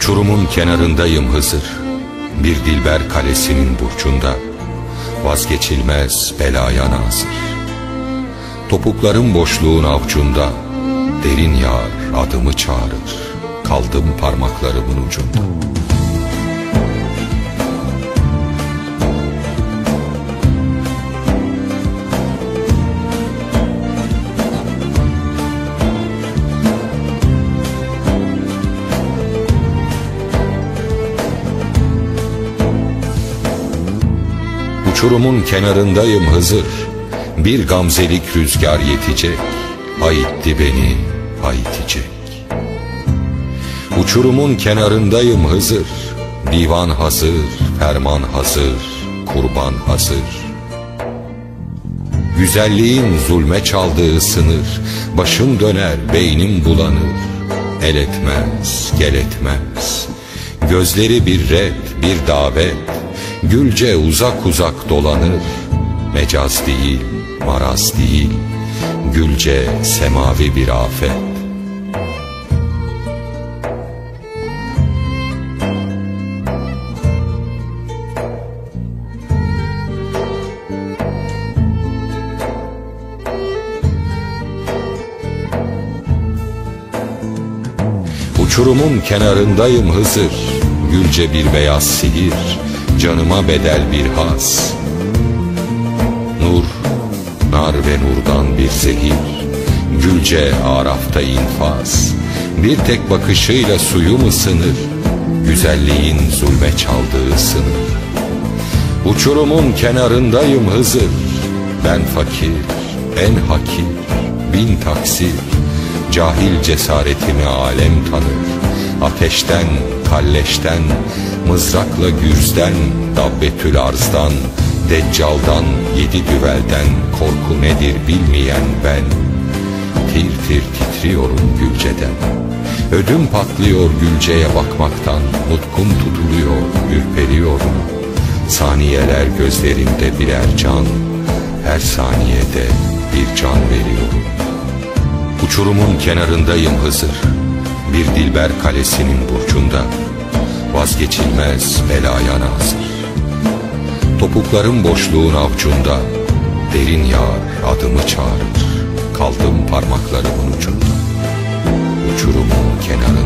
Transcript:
Uçurumun kenarındayım Hızır. Bir dilber kalesinin burcunda Vazgeçilmez belaya nazır. Topuklarım boşluğun avcunda Derin yağar adımı çağırır. Kaldım parmaklarımın ucunda Uçurumun kenarındayım Hızır. Bir gamzelik rüzgar yetecek. Ayitti beni ayitecek Uçurumun kenarındayım Hızır. Divan hazır, ferman hazır, kurban hazır. Güzelliğin zulme çaldığı sınır. Başım döner, beynim bulanır. El etmez, gel etmez. Gözleri bir red, bir davet Gülce uzak uzak dolanır Mecaz değil, maraz değil. Gülce semavi bir afet. Uçurumun kenarındayım Hızır. Gülce bir beyaz sihir Canıma bedel bir has. Nur, nar ve nurdan bir zehir. Gülce arafta infaz. Bir tek bakışıyla suyum ısınır Güzelliğin zulme çaldığı sınır. Uçurumun kenarındayım Hızır. Ben fakir, en hakir, bin taksir. Cahil cesaretimi alem tanır. Ateşten, kalleşten, mızrakla gürzden Dabbetül arzdan, deccaldan, yedi düvelden Korku nedir bilmeyen ben. Tir tir titriyorum Gülce'den. Ödüm patlıyor Gülce'ye bakmaktan Nutkum tutuluyor, ürperiyorum. Saniyeler gözlerimde birer can Her saniyede bir can veriyorum. Uçurumun kenarındayım Hızır Bir dilber kalesinin burcunda vazgeçilmez belaya nazır. Topukların boşluğun avcunda, derin yağar adımı çağırır. Kaldım parmaklarımın ucunda, uçurumun kenarı.